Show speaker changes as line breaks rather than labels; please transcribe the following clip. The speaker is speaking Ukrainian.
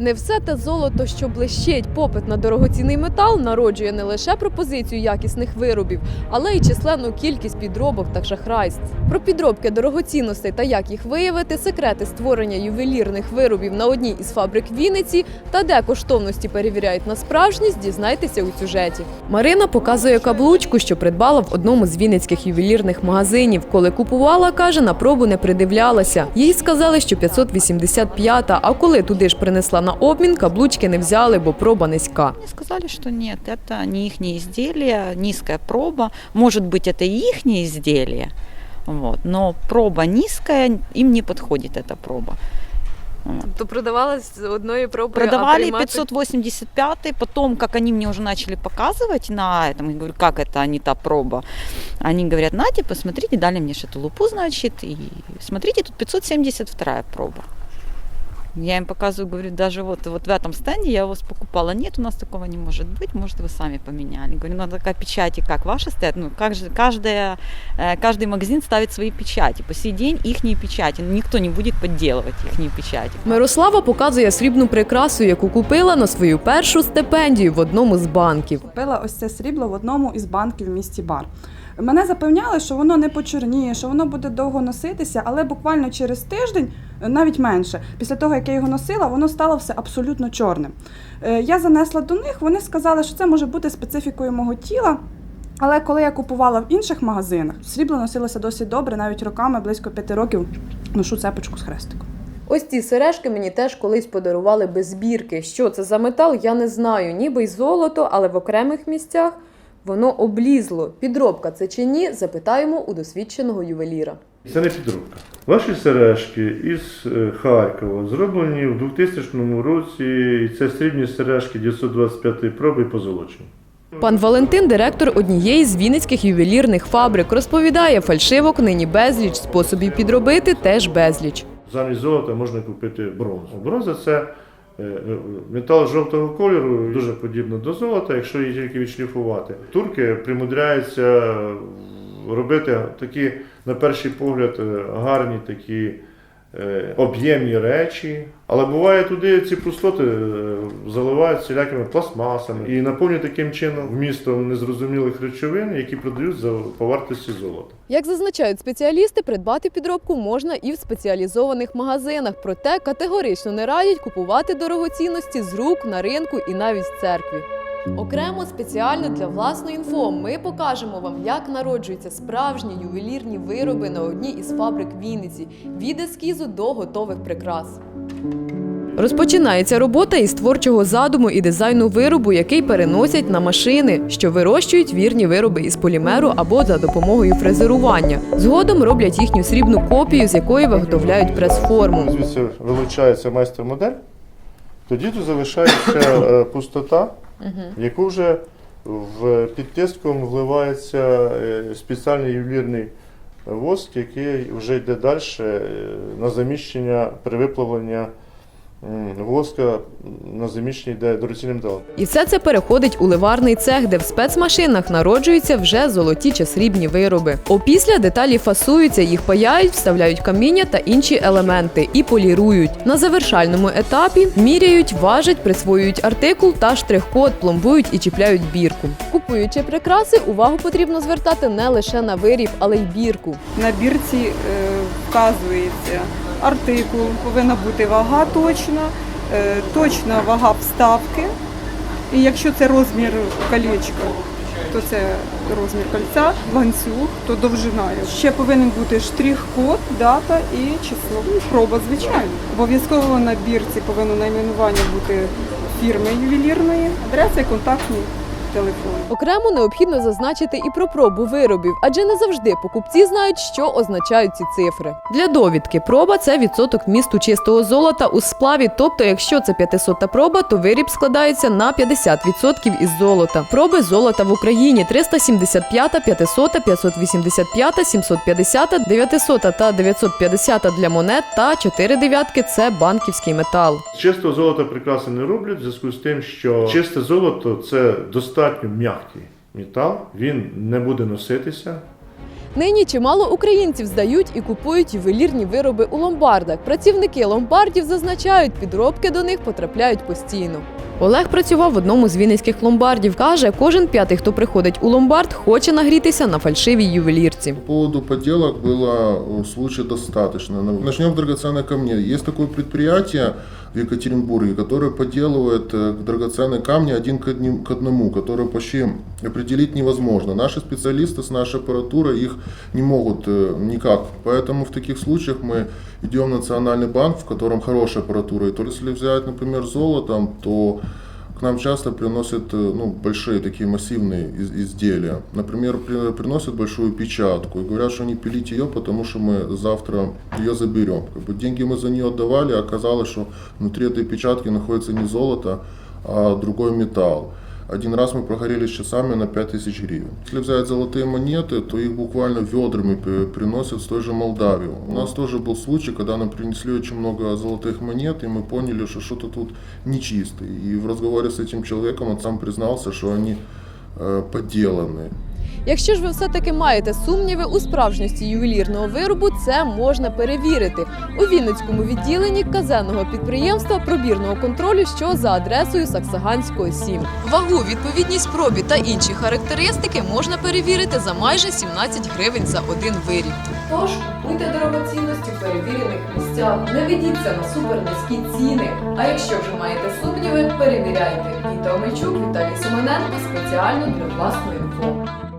Не все те золото, що блищить. Попит на дорогоцінний метал народжує не лише пропозицію якісних виробів, але й численну кількість підробок та шахрайств. Про підробки дорогоцінностей та як їх виявити, секрети створення ювелірних виробів на одній із фабрик Вінниці та де коштовності перевіряють на справжність, дізнайтеся у сюжеті. Марина показує каблучку, що придбала в одному з вінницьких ювелірних магазинів. Коли купувала, каже, на пробу не придивлялася. Їй сказали, що 585, а коли туди ж принесла на обмін, каблучки не взяли, бо проба низька.
Мне сказали, что нет, это не их изделие, низкая проба. Может быть, это и их изделие, вот, но проба низкая, им не подходит эта проба. Вот.
То продавалась з одної проби.
Продавали 585 потом, как они мне уже начали показывать на этом, я говорю, как это не та проба, они говорят, нате, посмотрите, дали мне шатулупу, значит, и смотрите, тут 572 проба. Я им показываю, говорю, даже вот, вот в этом стенде я у вас покупала. Нет, у нас такого не может быть, может, вы сами поменяли. Говорю, ну такая печати, как ваши стоят, ну как же, каждая, э, каждый магазин ставит свои печати. По сей день их печати, никто не будет подделывать их печати.
Мирослава показує срібну прикрасу, яку купила на свою першу стипендію в одному з банків.
Купила ось це срібло в одному із банків в місті Бар. Мене запевняли, що воно не почорніє, що воно буде довго носитися, але буквально через тиждень, е, навіть менше, після того, як я його носила, воно стало все абсолютно чорним. Е, Я занесла до них, вони сказали, що це може бути специфікою мого тіла. Але коли я купувала в інших магазинах, срібло носилося досить добре, навіть роками, близько п'яти років ношу цепочку з хрестиком.
Ось ці сережки мені теж колись подарували без збірки. Що це за метал, я не знаю. Ніби й золото, але в окремих місцях воно облізло. Підробка це чи ні? Запитаємо у досвідченого ювеліра.
Це не підробка. Ваші сережки із е, Харкова зроблені в 2000 році, і це срібні сережки 925 проби позолочені.
Пан Валентин, директор однієї з вінницьких ювелірних фабрик, розповідає, фальшивок нині безліч, способів підробити теж безліч.
Замість золота можна купити бронзу. Бронза це метал жовтого кольору, дуже подібно до золота, якщо її тільки відшліфувати. Турки примудряються робити такі, на перший погляд, е, гарні такі. Е, Об'ємні речі, але буває туди ці пустоти е, заливають всілякими пластмасами і наповнюють таким чином вмістом незрозумілих речовин, які продають за по вартості золота.
Як зазначають спеціалісти, придбати підробку можна і в спеціалізованих магазинах, проте категорично не радять купувати дорогоцінності з рук на ринку і навіть в церкві. Окремо спеціально для власної інфо ми покажемо вам, як народжуються справжні ювелірні вироби на одній із фабрик Вінниці від ескізу до готових прикрас. Розпочинається робота із творчого задуму і дизайну виробу, який переносять на машини, що вирощують вірні вироби із полімеру або за допомогою фрезерування. Згодом роблять їхню срібну копію, з якої виготовляють прес-форму.
Звідси вилучається майстер-модель, тоді тут залишається е, пустота, в яку вже в під тиском вливається е, спеціальний ювелірний воск, який вже йде далі е, на заміщення при виплавленні воска на заміщення йде дорогоцінним металом.
І все це переходить у ливарний цех, де в спецмашинах народжуються вже золоті чи срібні вироби. Опісля деталі фасуються, їх паяють, вставляють каміння та інші елементи і полірують. На завершальному етапі міряють, важать, присвоюють артикул та штрих-код, пломбують і чіпляють бірку. Купуючи прикраси, увагу потрібно звертати не лише на виріб, але й бірку.
На бірці е, вказується артикул, повинна бути вага точна, е, точна вага вставки. І якщо це розмір колечка, то це розмір кольця, ланцюг, то довжина. його. Ще повинен бути штрих-код, дата і число. Проба, звичайно. Обов'язково на бірці повинно найменування бути фірми ювелірної, адреса і контактний телефон.
Окремо необхідно зазначити і про пробу виробів, адже не завжди покупці знають, що означають ці цифри. Для довідки проба це відсоток вмісту чистого золота у сплаві. Тобто, якщо це 500 проба, то виріб складається на 50% із золота. Проби золота в Україні 375, 500, 585, 750, 900 та 950 для монет та 4 дев'ятки це банківський метал.
Чистого золота прикраси не роблять в зв'язку з тим, що чисте золото це достатньо м'який метал, він не буде носитися.
Нині чимало українців здають і купують ювелірні вироби у ломбардах. Працівники ломбардів зазначають, підробки до них потрапляють постійно. Олег працював в одному з вінницьких ломбардів. каже, кожен п'ятий, хто приходить у ломбард, хоче нагрітися на фальшивій ювелірці.
По поводу подделок было э, случаев достаточно. Но Начнем с драгоценных камней. Есть такое предприятие в Екатеринбурге, которое подделывает э, драгоценные камни один к одним- к одному, которые почти определить невозможно. Наши специалисты с нашей аппаратурой их не могут э, никак. Поэтому в таких случаях мы идем в Национальный банк, в котором хорошая аппаратура. И то если взять, например, золотом, то к нам часто приносят э, ну, большие такие массивные из- изделия. Например, при- приносят большую печатку и говорят, что не пилите ее, потому что мы завтра ее заберем. Как бы деньги мы за нее отдавали, а оказалось, что внутри этой печатки находится не золото, а другой металл. Один раз мы прогорели с часами на 5000 гривен. Если взять золотые монеты, то их буквально ведрами при- приносят с той же Молдавии. У нас тоже был случай, когда нам принесли очень много золотых монет, и мы поняли, что что-то тут нечисто. И в разговоре с этим человеком он сам признался, что они э, подделаны.
Якщо ж ви все-таки маєте сумніви у справжності ювелірного виробу, це можна перевірити у Вінницькому відділенні казенного підприємства пробірного контролю, що за адресою Саксаганського 7. Вагу, відповідність пробі та інші характеристики можна перевірити за майже 17 гривень за один виріб. Тож купуйте дорогоцінності в перевірених місцях, не ведіться на супернизькі ціни. А якщо вже маєте сумніви, перевіряйте. Віта Омельчук, Віталій Семененко спеціально для власної інфо.